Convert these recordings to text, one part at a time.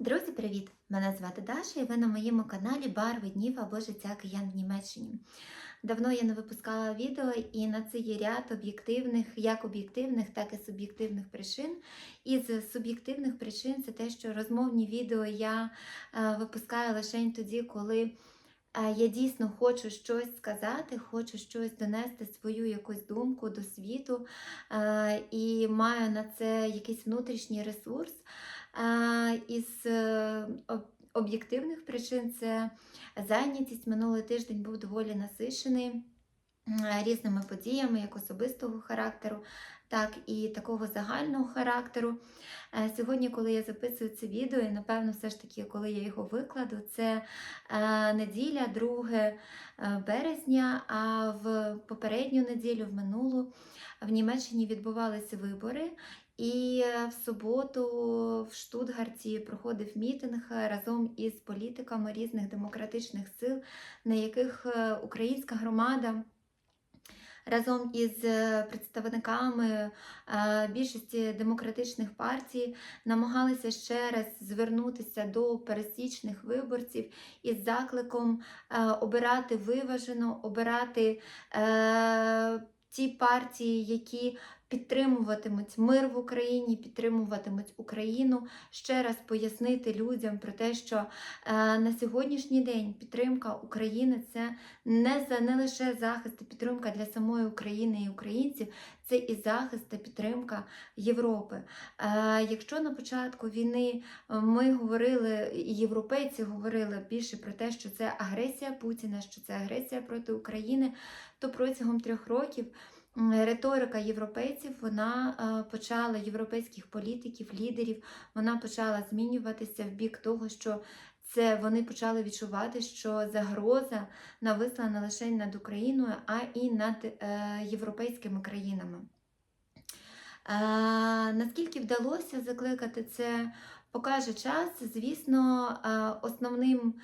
Друзі, привіт! Мене звати Даша і ви на моєму каналі Барви днів або життя киян в Німеччині. Давно я не випускала відео, і на це є ряд об'єктивних, як об'єктивних, так і суб'єктивних причин. Із суб'єктивних причин це те, що розмовні відео я е, випускаю лише тоді, коли я дійсно хочу щось сказати, хочу щось донести свою якусь думку до світу і маю на це якийсь внутрішній ресурс. Із е, об'єктивних причин це зайнятість. Минулий тиждень був доволі насичений різними подіями, як особистого характеру, так і такого загального характеру. Е, Сьогодні, коли я записую це відео, і напевно, все ж таки, коли я його викладу, це е, неділя, 2 е, березня, а в попередню неділю, в минулу, в Німеччині відбувалися вибори. І е, в суботу в Штутгарті проходив мітинг е, разом із політиками різних демократичних сил, на яких е, українська громада разом із е, представниками е, більшості демократичних партій намагалися ще раз звернутися до пересічних виборців із закликом е, обирати виважено, обирати ті партії, які підтримуватимуть мир в Україні, підтримуватимуть Україну, ще раз пояснити людям про те, що е, на сьогоднішній день підтримка України це не за не лише захист і підтримка для самої України і українців, це і захист та підтримка Європи. Е, якщо на початку війни е, ми говорили, і європейці говорили більше про те, що це агресія Путіна, що це агресія проти України, то протягом трьох років. Риторика європейців вона е, почала європейських політиків, лідерів, вона почала змінюватися в бік того, що це вони почали відчувати, що загроза нависла не лише над Україною, а і над е, європейськими країнами. Е, наскільки вдалося закликати це, покаже час. Звісно, е, основним,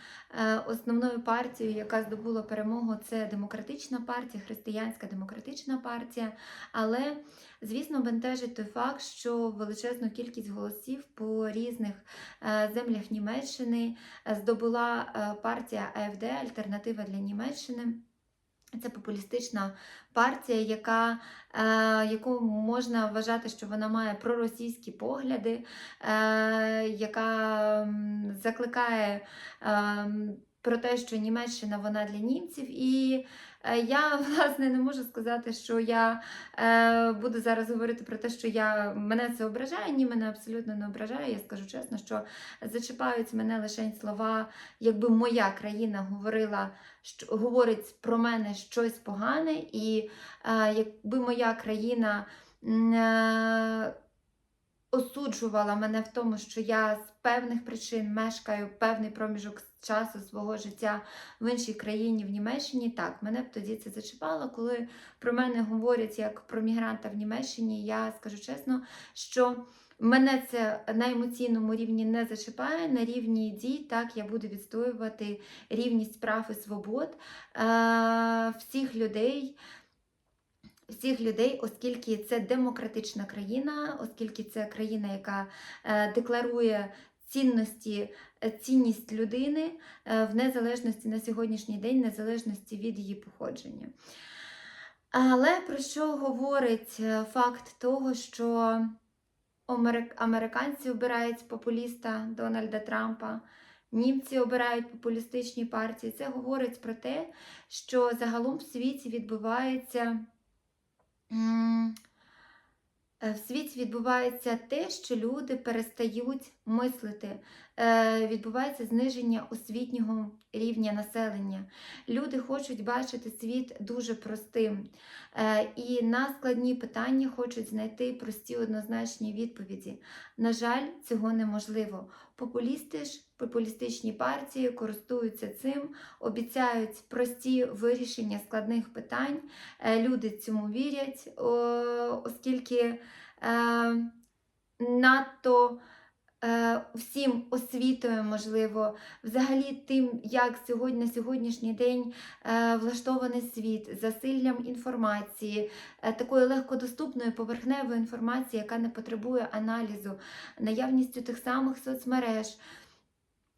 е, основною партією, яка здобула перемогу, це демократична партія, християнська демократична партія. Але, звісно, бентежить той факт, що величезну кількість голосів по різних е, землях Німеччини здобула партія АФД Альтернатива для Німеччини. Це популістична партія, яка, е, яку можна вважати, що вона має проросійські погляди, е, яка закликає е, про те, що Німеччина вона для німців. І я власне не можу сказати, що я е, буду зараз говорити про те, що я, мене це ображає. Ні, мене абсолютно не ображає. Я скажу чесно, що зачіпають мене лише слова, якби моя країна говорила що говорить про мене щось погане, і е, якби моя країна е, осуджувала мене в тому, що я з певних причин мешкаю певний проміжок часу свого життя в іншій країні, в Німеччині, так, мене б тоді це зачіпало. Коли про мене говорять як про мігранта в Німеччині, я скажу чесно, що Мене це на емоційному рівні не зачіпає. На рівні дій так я буду відстоювати рівність прав і свобод е, всіх людей. Всіх людей, оскільки це демократична країна, оскільки це країна, яка е, декларує цінності, е, цінність людини е, в незалежності на сьогоднішній день, незалежності від її походження. Але про що говорить факт того, що Американці обирають популіста Дональда Трампа, німці обирають популістичні партії. Це говорить про те, що загалом в світі відбувається. Е, В світі відбувається те, що люди перестають мислити, Е, відбувається зниження освітнього рівня населення. Люди хочуть бачити світ дуже простим. Е, І на складні питання хочуть знайти прості однозначні відповіді. На жаль, цього неможливо. Популісти ж, популістичні партії користуються цим, обіцяють прості вирішення складних питань. Е, Люди цьому вірять, оскільки надто всім освітою, можливо, взагалі тим, як сьогодні на сьогоднішній день е, влаштований світ, засиллям інформації, е, такої легкодоступної поверхневої інформації, яка не потребує аналізу, наявністю тих самих соцмереж.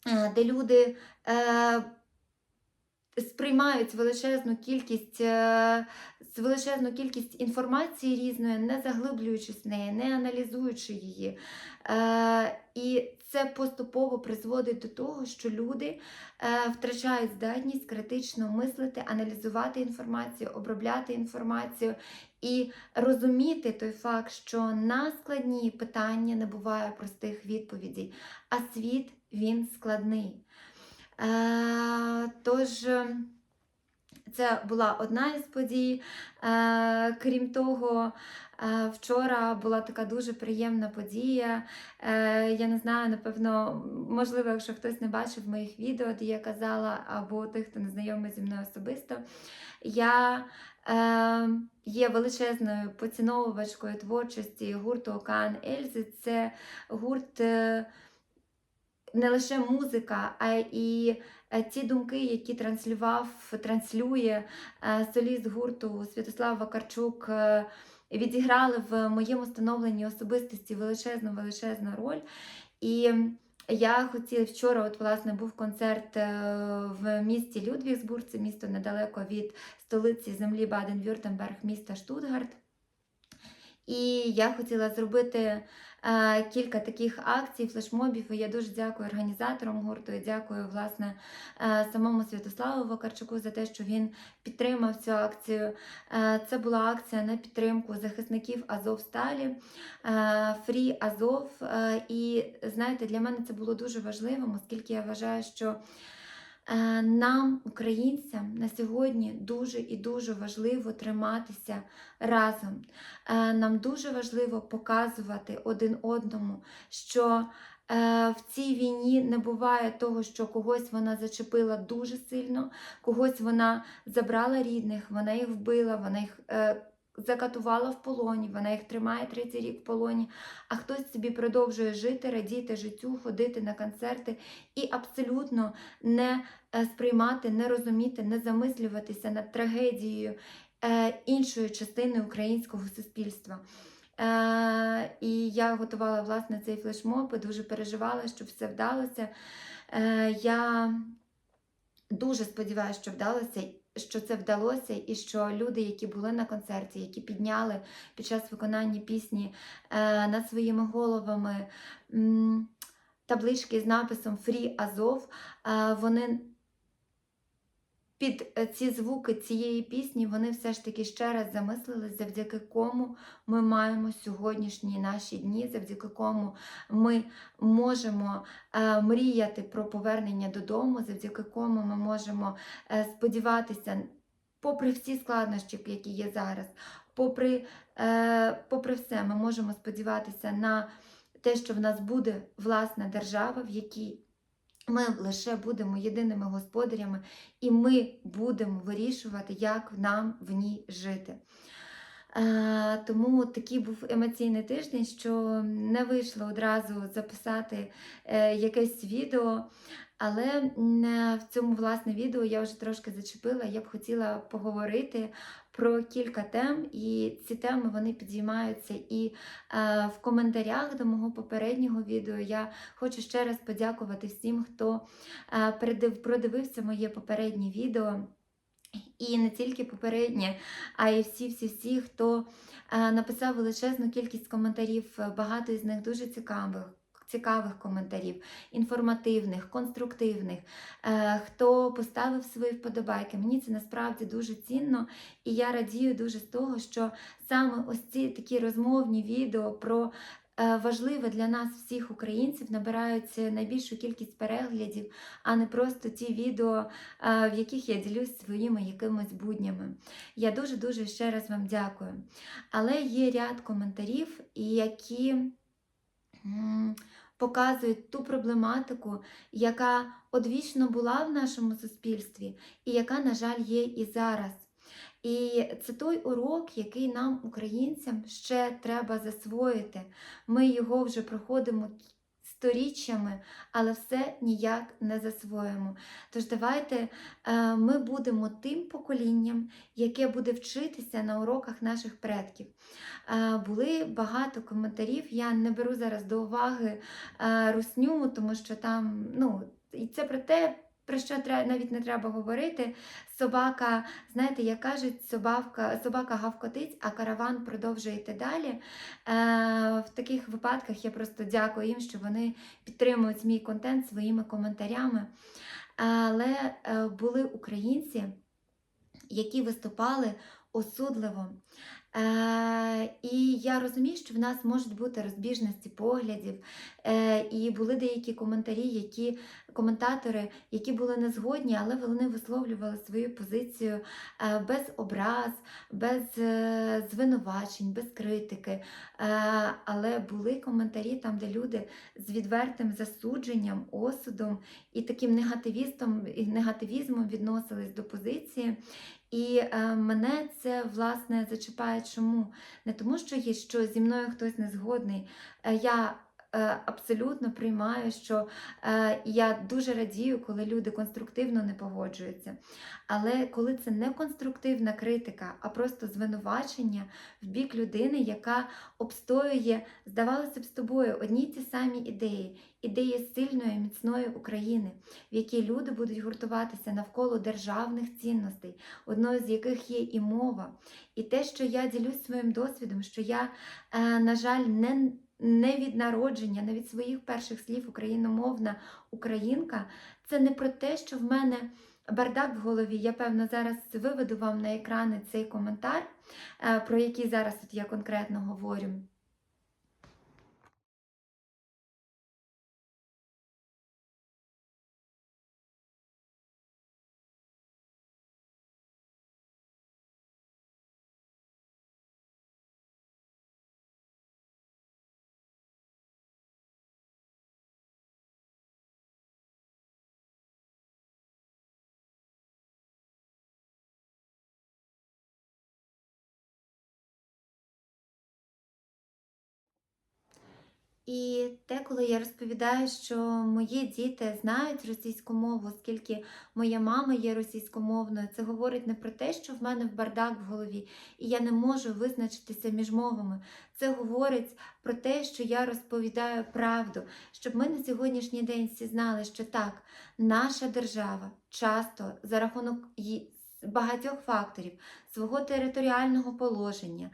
е, де люди е, сприймають величезну кількість, е, величезну кількість інформації різної, не заглиблюючись в неї, не аналізуючи її. Е, і це поступово призводить до того, що люди е, втрачають здатність критично мислити, аналізувати інформацію, обробляти інформацію і розуміти той факт, що на складні питання не буває простих відповідей, а світ він складний. Е, Тож. е, Це була одна із подій. Е, Крім того, е, вчора була така дуже приємна подія. Я не знаю, напевно, можливо, якщо хтось не бачив моїх відео, де я казала, або тих, хто не знайомий зі мною особисто, я е, є величезною поціновувачкою творчості гурту Океан Ельзи. Це гурт не лише музика, а і е, ті думки, які транслював, транслює е, соліст гурту Святослав Вакарчук, е, відіграли в моєму становленні особистості величезну величезну роль. І я хотіла вчора, от власне, був концерт е, в місті Людвігсбург, це місто недалеко від столиці землі Баден-Вюртемберг, міста Штутгарт. І я хотіла зробити е, кілька таких акцій, флешмобів. І я дуже дякую організаторам гурту і дякую власне е, самому Святославу Вакарчуку за те, що він підтримав цю акцію. Е, це була акція на підтримку захисників Азовсталі, е, Фрі Азов. Е, і знаєте, для мене це було дуже важливим, оскільки я вважаю, що. Е, Нам, українцям, на сьогодні дуже і дуже важливо триматися разом. Е, Нам дуже важливо показувати один одному, що е, в цій війні не буває того, що когось вона зачепила дуже сильно, когось вона забрала рідних, вона їх вбила, вона їх закатувала в полоні, вона їх тримає третій рік в полоні, а хтось собі продовжує жити, радіти життю, ходити на концерти і абсолютно не е, сприймати, не розуміти, не замислюватися над трагедією е, іншої частини українського суспільства. Е, і я готувала власне цей флешмоб і дуже переживала, щоб все вдалося. Е, я дуже сподіваюся, що вдалося. Що це вдалося, і що люди, які були на концерті, які підняли під час виконання пісні е, над своїми головами таблички з написом Фрі Азов, е, вони під е, ці звуки цієї пісні вони все ж таки ще раз замислились, завдяки кому ми маємо сьогоднішні наші дні, завдяки кому ми можемо е, мріяти про повернення додому, завдяки кому ми можемо е, сподіватися, попри всі складнощі, які є зараз, попри, е, попри все, ми можемо сподіватися на те, що в нас буде власна держава, в якій ми лише будемо єдиними господарями, і ми будемо вирішувати, як нам в ній жити. Е, Тому такий був емоційний тиждень, що не вийшло одразу записати е, якесь відео. Але в цьому власне відео я вже трошки зачепила. Я б хотіла поговорити про кілька тем, і ці теми вони підіймаються і е, в коментарях до мого попереднього відео. Я хочу ще раз подякувати всім, хто е, передив- продивився моє попереднє відео. І не тільки попереднє, а й всі-всі-всі, хто е, написав величезну кількість коментарів, багато із них дуже цікавих. Цікавих коментарів, інформативних, конструктивних, е, хто поставив свої вподобайки. Мені це насправді дуже цінно, і я радію дуже з того, що саме ось ці такі розмовні відео про важливе для нас всіх українців набирають найбільшу кількість переглядів, а не просто ті відео, е, в яких я ділюсь своїми якимось буднями. Я дуже-дуже ще раз вам дякую. Але є ряд коментарів, які показують ту проблематику, яка одвічно була в нашому суспільстві, і яка, на жаль, є і зараз. І це той урок, який нам, українцям, ще треба засвоїти. Ми його вже проходимо сторіччями, але все ніяк не засвоїмо. Тож давайте е, ми будемо тим поколінням, яке буде вчитися на уроках наших предків. Е, Були багато коментарів. Я не беру зараз до уваги е, русню, тому що там ну, і це про те, про що навіть не треба говорити. Собака, знаєте, як кажуть, собака, собака гавкотить, а караван продовжує йти далі. Е, В таких випадках я просто дякую їм, що вони підтримують мій контент своїми коментарями. Але е, були українці, які виступали осудливо. Е, І я розумію, що в нас можуть бути розбіжності поглядів. Е, І були деякі коментарі, які коментатори, які були не згодні, але вони висловлювали свою позицію е, без образ, без звинувачень, без критики. Але були коментарі там, де люди з відвертим засудженням, осудом і таким негативістом, і негативізмом відносились до позиції. І е, мене це власне зачіпає. Чому? Не тому, що є що зі мною хтось не згодний. Е, я абсолютно приймаю, що е, я дуже радію, коли люди конструктивно не погоджуються. Але коли це не конструктивна критика, а просто звинувачення в бік людини, яка обстоює, здавалося б, з тобою одні ті самі ідеї, ідеї сильної, міцної України, в якій люди будуть гуртуватися навколо державних цінностей, одною з яких є і мова. І те, що я ділюсь своїм досвідом, що я, е, на жаль, не не від народження, не від своїх перших слів україномовна українка, це не про те, що в мене бардак в голові. Я, певно, зараз виведу вам на екрани цей коментар, е, про який зараз от я конкретно говорю. І те, коли я розповідаю, що мої діти знають російську мову, оскільки моя мама є російськомовною, це говорить не про те, що в мене в бардак в голові, і я не можу визначитися між мовами. Це говорить про те, що я розповідаю правду, щоб ми на сьогоднішній день всі знали, що так, наша держава часто за рахунок її багатьох факторів свого територіального положення,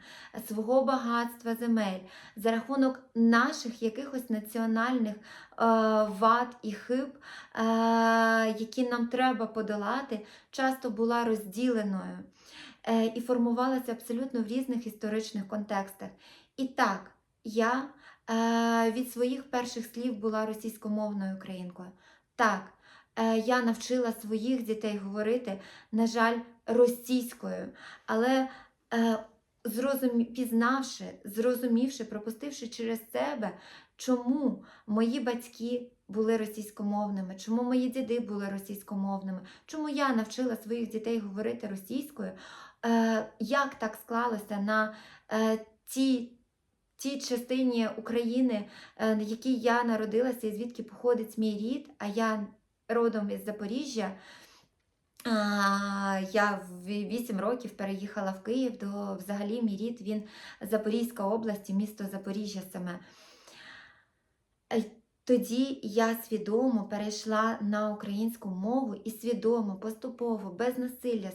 свого багатства земель, за рахунок наших якихось національних е, вад і хиб, е, які нам треба подолати, часто була розділеною е, і формувалася абсолютно в різних історичних контекстах. І так, я е, від своїх перших слів була російськомовною українкою. Так, я навчила своїх дітей говорити, на жаль, російською, але е, зрозумі, пізнавши, зрозумівши, пропустивши через себе, чому мої батьки були російськомовними, чому мої діди були російськомовними, чому я навчила своїх дітей говорити російською, е, як так склалося на ті. Тій частині України, в якій я народилася і звідки походить мій рід, а я родом із Запоріжжя. Я в 8 років переїхала в Київ, до взагалі мій рід він Запорізька область, місто Запоріжжя саме. Е, тоді я свідомо перейшла на українську мову і свідомо, поступово, без насилля,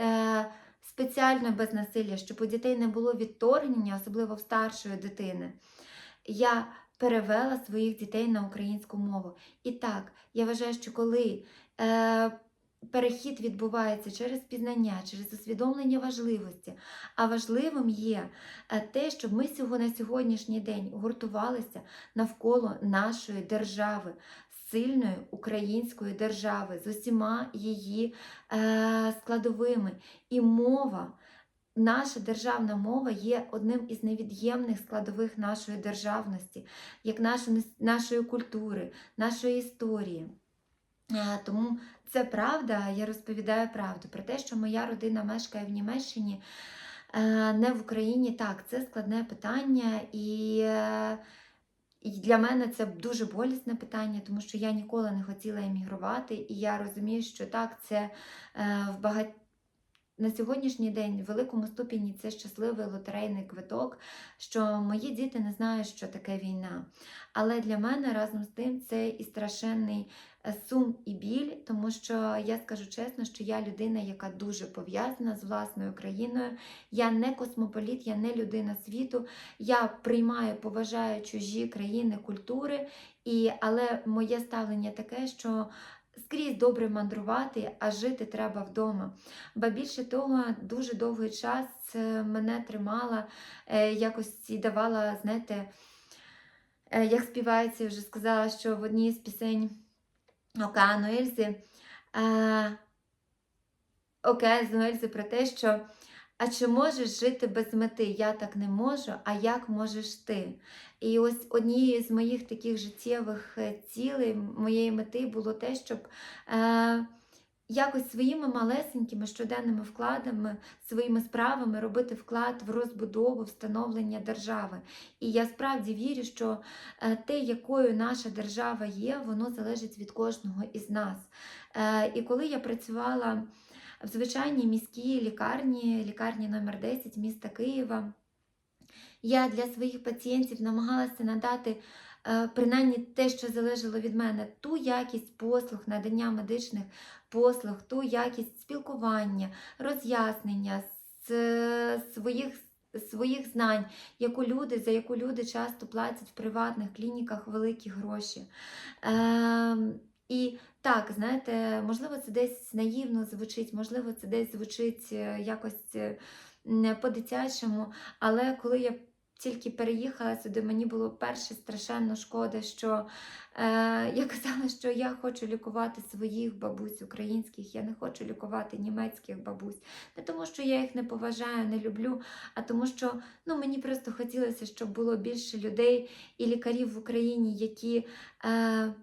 е, спеціально без насилля, щоб у дітей не було відторгнення, особливо в старшої дитини. Я перевела своїх дітей на українську мову. І так, я вважаю, що коли е, перехід відбувається через пізнання, через усвідомлення важливості, а важливим є е, те, щоб ми на сьогоднішній день гуртувалися навколо нашої держави. Сильної української держави з усіма її е, складовими. І мова Наша державна мова є одним із невід'ємних складових нашої державності, як нашої, нашої культури, нашої історії. Тому це правда, я розповідаю правду про те, що моя родина мешкає в Німеччині, не в Україні. Так, це складне питання, і і для мене це дуже болісне питання, тому що я ніколи не хотіла емігрувати, і я розумію, що так, це е, в багатьох на сьогоднішній день в великому ступені це щасливий лотерейний квиток, що мої діти не знають, що таке війна. Але для мене разом з тим це і страшенний е, сум і біль, тому що я скажу чесно, що я людина, яка дуже пов'язана з власною країною. Я не космополіт, я не людина світу. Я приймаю, поважаю чужі країни, культури, і, але моє ставлення таке, що скрізь добре мандрувати, а жити треба вдома. Ба більше того, дуже довгий час мене тримала, е, якось і давала, знаєте, е, як співається, вже сказала, що в одній з пісень Океану Ельзи, е, Океану Ельзи про те, що а чи можеш жити без мети? Я так не можу, а як можеш ти? І ось однією з моїх таких життєвих е, цілей, моєї мети було те, щоб е, якось своїми малесенькими щоденними вкладами, своїми справами робити вклад в розбудову, встановлення держави. І я справді вірю, що е, те, якою наша держава є, воно залежить від кожного із нас. Е, і коли я працювала в звичайній міській лікарні, лікарні номер 10 міста Києва. Я для своїх пацієнтів намагалася надати е, принаймні те, що залежало від мене, ту якість послуг, надання медичних послуг, ту якість спілкування, роз'яснення з своїх. Своїх знань, яку люди, за яку люди часто платять в приватних клініках великі гроші. Е, і так, знаєте, можливо, це десь наївно звучить, можливо, це десь звучить е, якось е, по-дитячому. Але коли я тільки переїхала сюди, мені було перше страшенно шкода, що е, я казала, що я хочу лікувати своїх бабусь українських, я не хочу лікувати німецьких бабусь. Не тому, що я їх не поважаю, не люблю, а тому, що ну, мені просто хотілося, щоб було більше людей і лікарів в Україні, які. Е,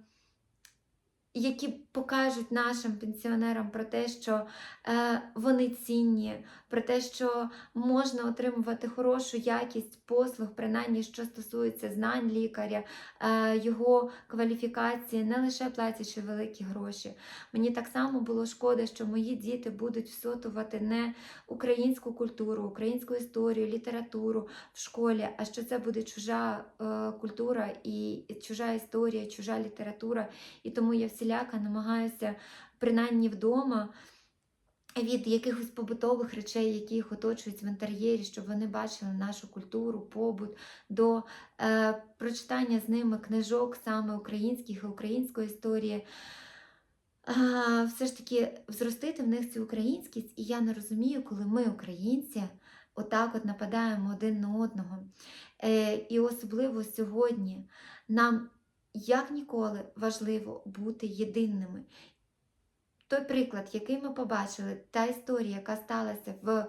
які покажуть нашим пенсіонерам про те, що е, вони цінні, про те, що можна отримувати хорошу якість послуг, принаймні, що стосується знань лікаря, е, його кваліфікації, не лише платячи великі гроші. Мені так само було шкода, що мої діти будуть всотувати не українську культуру, українську історію, літературу в школі, а що це буде чужа е, культура і чужа історія, чужа література. І тому я всіляка намагаюся, принаймні вдома, від якихось побутових речей, які їх оточують в інтер'єрі, щоб вони бачили нашу культуру, побут, до е, прочитання з ними книжок саме українських і української історії. А, все ж таки взростити в них цю українськість, і я не розумію, коли ми, українці, отак от нападаємо один на одного. Е, І особливо сьогодні нам як ніколи важливо бути єдинними. Той приклад, який ми побачили, та історія, яка сталася в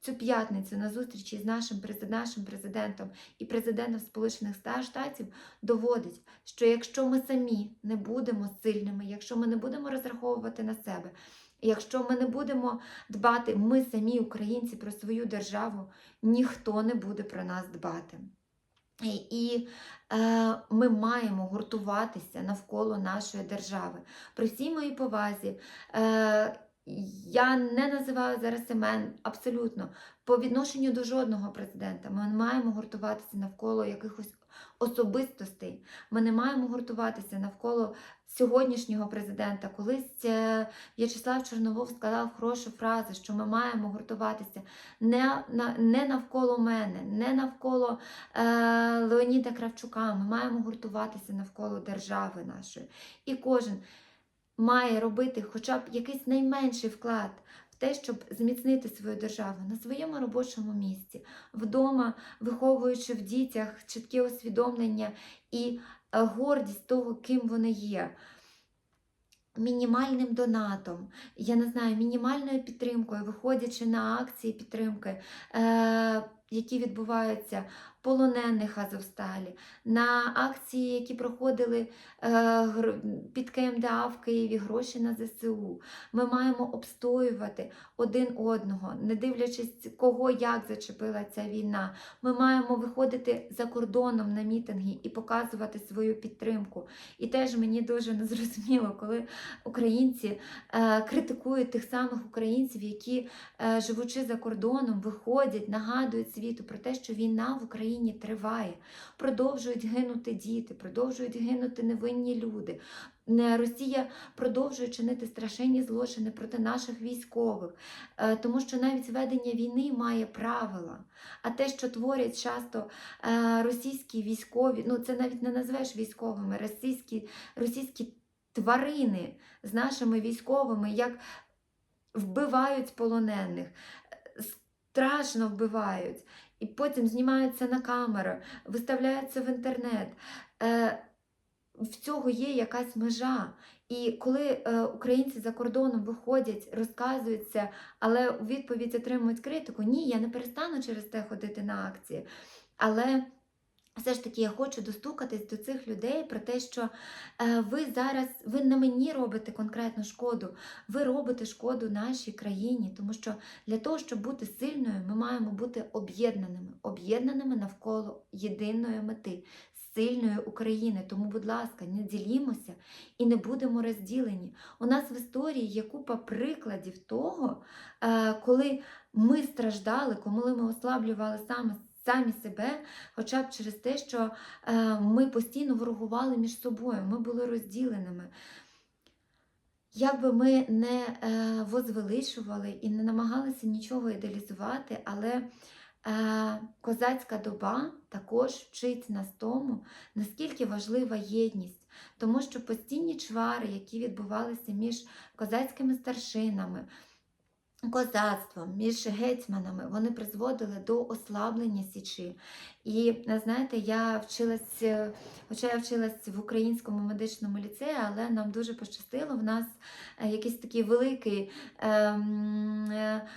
цю п'ятницю на зустрічі з нашим нашим президентом і президентом Сполучених Штатів, доводить, що якщо ми самі не будемо сильними, якщо ми не будемо розраховувати на себе, якщо ми не будемо дбати, ми самі, українці, про свою державу, ніхто не буде про нас дбати. І е, ми маємо гуртуватися навколо нашої держави. При всій моїй повазі, е, я не називаю зараз імен абсолютно по відношенню до жодного президента. Ми маємо гуртуватися навколо якихось особистостей. Ми не маємо гуртуватися навколо сьогоднішнього президента. Колись е, В'ячеслав Чорновол сказав хорошу фразу, що ми маємо гуртуватися не не навколо мене, не навколо е, Леоніда Кравчука. Ми маємо гуртуватися навколо держави нашої. І кожен має робити хоча б якийсь найменший вклад те, щоб зміцнити свою державу на своєму робочому місці, вдома, виховуючи в дітях чітке усвідомлення і е, гордість того, ким вони є. Мінімальним донатом, я не знаю, мінімальною підтримкою, виходячи на акції підтримки, е, які відбуваються полонених Азовсталі, на акції, які проходили е, під КМДА в Києві, гроші на ЗСУ. Ми маємо обстоювати один одного, не дивлячись, кого як зачепила ця війна. Ми маємо виходити за кордоном на мітинги і показувати свою підтримку. І теж мені дуже незрозуміло, коли українці е, критикують тих самих українців, які, е, живучи за кордоном, виходять, нагадують світу про те, що війна в Україні триває, продовжують гинути діти, продовжують гинути невинні люди. Росія продовжує чинити страшенні злочини проти наших військових, е, тому що навіть ведення війни має правила. А те, що творять часто е, російські військові, ну це навіть не назвеш військовими, російські, російські тварини з нашими військовими, як вбивають полонених, е, страшно вбивають, і потім знімаються на камеру, виставляються в інтернет. Е, В цього є якась межа. І коли е, українці за кордоном виходять, розказуються, але у відповідь отримують критику, ні, я не перестану через те ходити на акції. Але все ж таки я хочу достукатись до цих людей про те, що е, ви зараз ви не мені робите конкретну шкоду, ви робите шкоду нашій країні, тому що для того, щоб бути сильною, ми маємо бути об'єднаними, об'єднаними навколо єдиної мети. Сильної України, тому, будь ласка, не ділімося і не будемо розділені. У нас в історії є купа прикладів того, е, коли ми страждали, коли ми ослаблювали саме самі себе, хоча б через те, що е, ми постійно ворогували між собою, ми були розділеними. Як би ми не е, возвеличували і не намагалися нічого ідеалізувати, але е, козацька доба також вчить нас тому, наскільки важлива єдність, тому що постійні чвари, які відбувалися між козацькими старшинами, козацтвом, між гетьманами, вони призводили до ослаблення січі. І е, знаєте, я вчилась, е, хоча я вчилась в українському медичному ліцеї, але нам дуже пощастило. В нас е, якийсь такий великий. ем, е,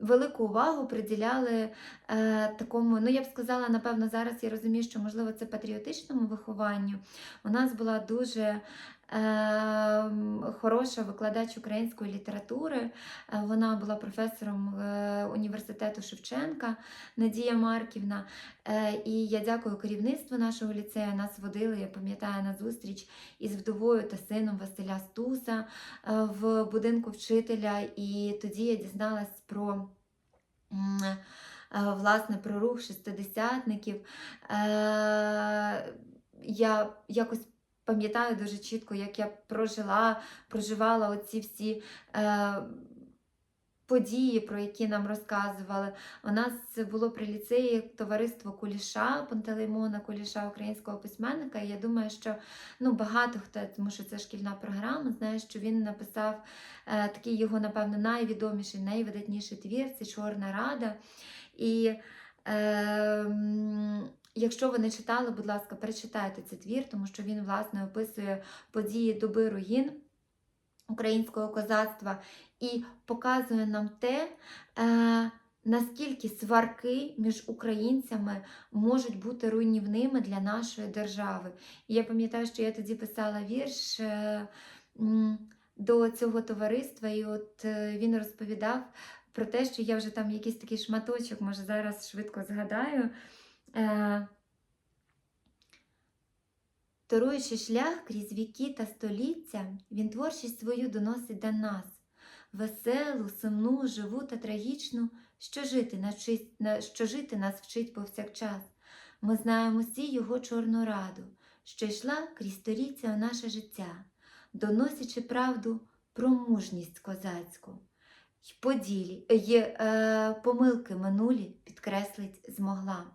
Велику увагу приділяли е, такому, ну я б сказала, напевно, зараз я розумію, що можливо це патріотичному вихованню. У нас була дуже хороша викладач української літератури. Е, Вона була професором е, університету Шевченка Надія Марківна. Е, І я дякую керівництву нашого ліцею. Нас водили, я пам'ятаю, на зустріч із вдовою та сином Василя Стуса в будинку вчителя. І тоді я дізналась про. Власне, про рух шестидесятників. Я якось пам'ятаю дуже чітко, як я прожила, проживала оці всі е, події, про які нам розказували. У нас було при ліцеї товариство Куліша, Пантелеймона Куліша, українського письменника. І я думаю, що ну, багато хто, тому що це шкільна програма, знає, що він написав е, такий його, напевно, найвідоміший, найвидатніший твір це Чорна Рада. І е, якщо ви не читали, будь ласка, перечитайте цей твір, тому що він, власне, описує події доби руїн українського козацтва і показує нам те, е, наскільки сварки між українцями можуть бути руйнівними для нашої держави. І я пам'ятаю, що я тоді писала вірш. е, До цього товариства, і от е, він розповідав про те, що я вже там якийсь такий шматочок, може зараз швидко згадаю. Е, Торуючи шлях крізь віки та століття, він творчість свою доносить до нас. Веселу, сумну, живу та трагічну, що жити, навчить, що жити нас вчить повсякчас. Ми знаємо всі його чорну раду, що йшла крізь сторіччя у наше життя, доносячи правду про мужність козацьку. й поділі, й е, помилки минулі підкреслить змогла.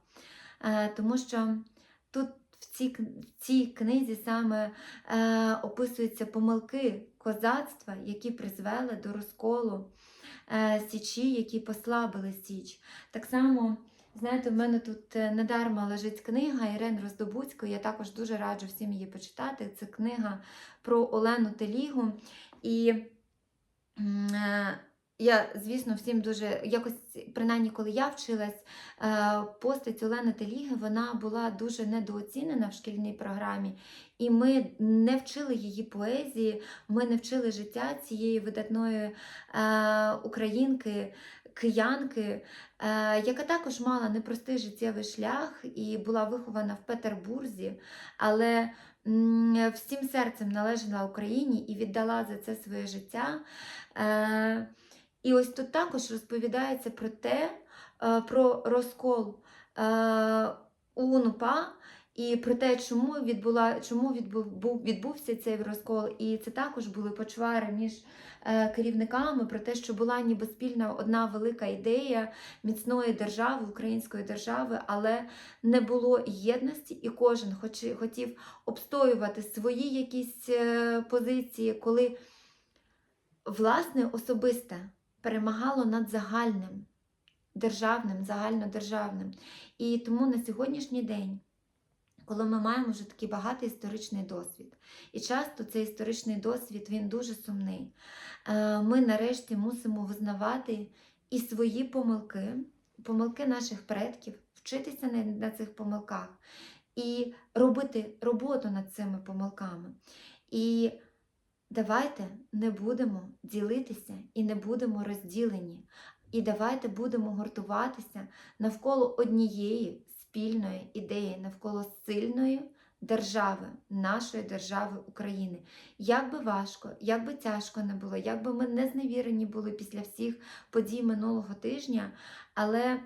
Е, тому що тут в цій, в цій книзі саме е, описуються помилки козацтва, які призвели до розколу е, Січі, які послабили Січ. Так само, знаєте, в мене тут е, недарма лежить книга Ірен Роздобуцької, я також дуже раджу всім її почитати. Це книга про Олену Телігу. І е, я, звісно, всім дуже якось, принаймні, коли я вчилась, е, постать Олени Теліги вона була дуже недооцінена в шкільній програмі, і ми не вчили її поезії, ми не вчили життя цієї видатної е, українки, киянки, е, яка також мала непростий життєвий шлях і була вихована в Петербурзі, але всім серцем належала Україні і віддала за це своє життя. І ось тут також розповідається про те, е, про розкол е, УНУПА і про те, чому, відбула, чому відбув, відбувся цей розкол. І це також були почвари між е, керівниками про те, що була ніби спільна одна велика ідея міцної держави, української держави, але не було єдності, і кожен хоч- хотів обстоювати свої якісь позиції, коли власне особисте перемагало над загальним, державним, загальнодержавним. І тому на сьогоднішній день, коли ми маємо вже такий багатий історичний досвід, і часто цей історичний досвід він дуже сумний, е, ми нарешті мусимо визнавати і свої помилки, помилки наших предків, вчитися на, цих помилках і робити роботу над цими помилками. І давайте не будемо ділитися і не будемо розділені. І давайте будемо гуртуватися навколо однієї спільної ідеї, навколо сильної держави, нашої держави України. Як би важко, як би тяжко не було, як би ми не зневірені були після всіх подій минулого тижня, але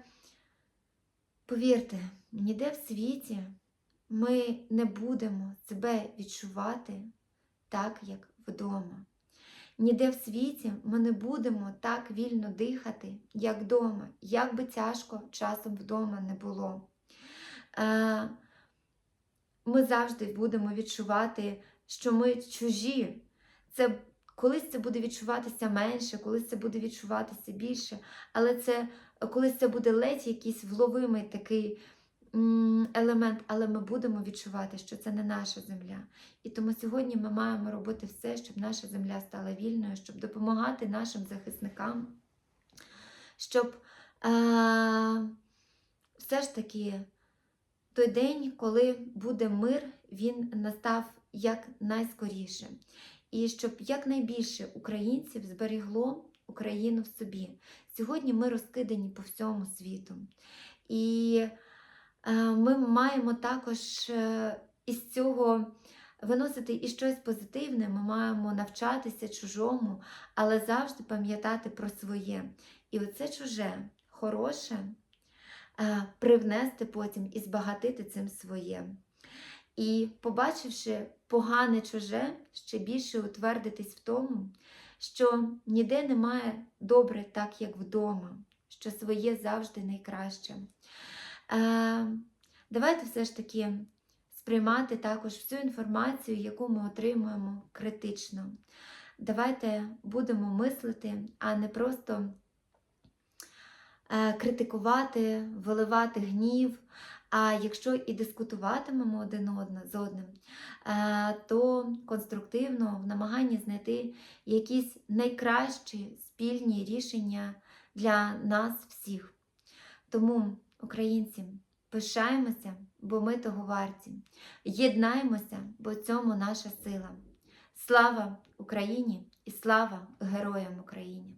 повірте, ніде в світі ми не будемо себе відчувати так, як вдома. Ніде в світі ми не будемо так вільно дихати, як вдома, як би тяжко часом вдома не було. Е, Ми завжди будемо відчувати, що ми чужі. Це колись це буде відчуватися менше, колись це буде відчуватися більше, але це колись це буде ледь якийсь вловимий такий елемент, але ми будемо відчувати, що це не наша земля. І тому сьогодні ми маємо робити все, щоб наша земля стала вільною, щоб допомагати нашим захисникам, щоб е, все ж таки той день, коли буде мир, він настав як найскоріше. І щоб якнайбільше українців зберігло Україну в собі. Сьогодні ми розкидані по всьому світу. І ми маємо також е, із цього виносити і щось позитивне, ми маємо навчатися чужому, але завжди пам'ятати про своє. І оце чуже, хороше е, привнести потім і збагатити цим своє. І, побачивши погане чуже, ще більше утвердитись в тому, що ніде немає добре так, як вдома, що своє завжди найкраще. Е, давайте все ж таки сприймати також всю інформацію, яку ми отримуємо критично. Давайте будемо мислити, а не просто е, критикувати, виливати гнів. А якщо і дискутуватимемо один одне з одним, е, то конструктивно в намаганні знайти якісь найкращі спільні рішення для нас всіх. Тому, українці, пишаємося, бо ми того варті. Єднаємося, бо цьому наша сила. Слава Україні і слава героям України!